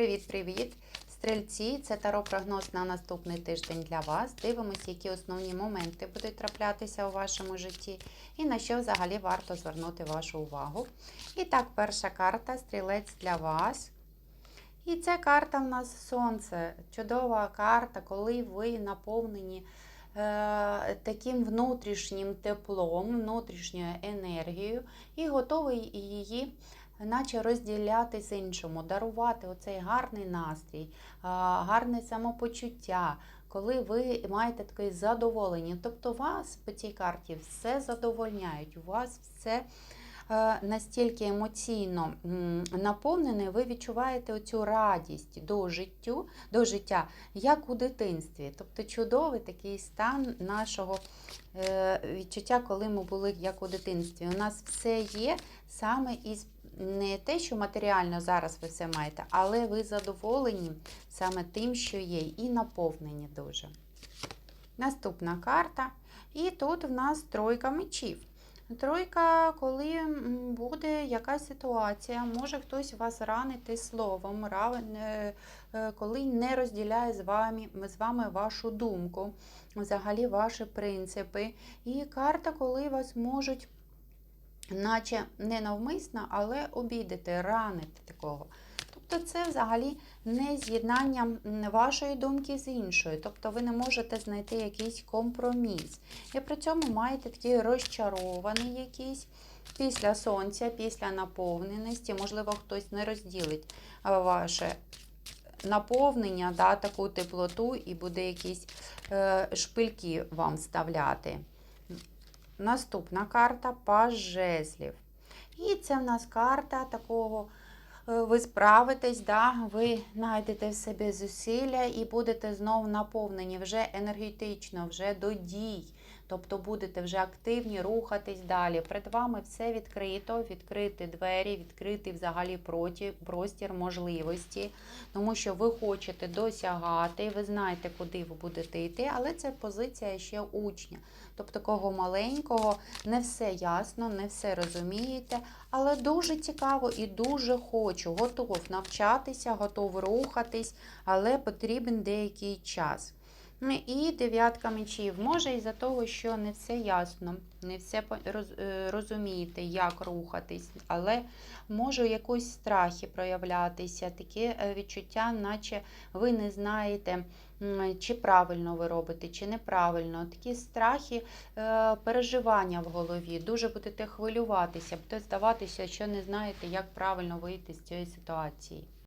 Привіт-привіт! Стрільці, це таро прогноз на наступний тиждень для вас. Дивимося, які основні моменти будуть траплятися у вашому житті і на що взагалі варто звернути вашу увагу. І так, перша карта стрілець для вас. І ця карта в нас сонце. Чудова карта, коли ви наповнені е, таким внутрішнім теплом, внутрішньою енергією і готові її наче розділяти з іншому, дарувати оцей гарний настрій, гарне самопочуття, коли ви маєте таке задоволення. Тобто вас по цій карті все задовольняють, у вас все е, настільки емоційно наповнене, ви відчуваєте оцю радість до життю, до життя, як у дитинстві. Тобто чудовий такий стан нашого е, відчуття, коли ми були як у дитинстві. У нас все є саме із не те, що матеріально зараз ви все маєте, але ви задоволені саме тим, що є, і наповнені дуже. Наступна карта. І тут в нас тройка мечів. Тройка, коли буде якась ситуація, може хтось вас ранити словом, е, е, коли не розділяє з вами, з вами вашу думку, взагалі ваші принципи. І карта, коли вас можуть наче не навмисно, але обідати, ранити такого. Тобто це взагалі не з'єднання вашої думки з іншою. Тобто ви не можете знайти якийсь компроміс. І при цьому маєте такий розчарований якийсь після сонця, після наповненості. Можливо, хтось не розділить ваше наповнення, да, таку теплоту, і буде якісь е, шпильки вам вставляти. Наступна карта паж жезлів. І це в нас карта такого. е, Ви справитесь, да? ви знайдете в себе зусилля і будете знову наповнені вже енергетично, вже до дій. Тобто будете вже активні рухатись далі. Перед вами все відкрито, відкриті двері, відкритий взагалі простір можливості, тому що ви хочете досягати, ви знаєте, куди ви будете йти, але це позиція ще учня. Тобто такого маленького, не все ясно, не все розумієте, але дуже цікаво і дуже хочу. Готов навчатися, готов рухатись, але потрібен деякий час. І дев'ятка мечів. Може із-за того, що не все ясно, не все е, розумієте, як рухатись, але може якось страхи проявлятися, таке е, відчуття, наче ви не знаєте, чи правильно ви робите, чи неправильно. Такі страхи, е, переживання в голові, дуже будете хвилюватися, буде здаватися, що не знаєте, як правильно вийти з цієї ситуації.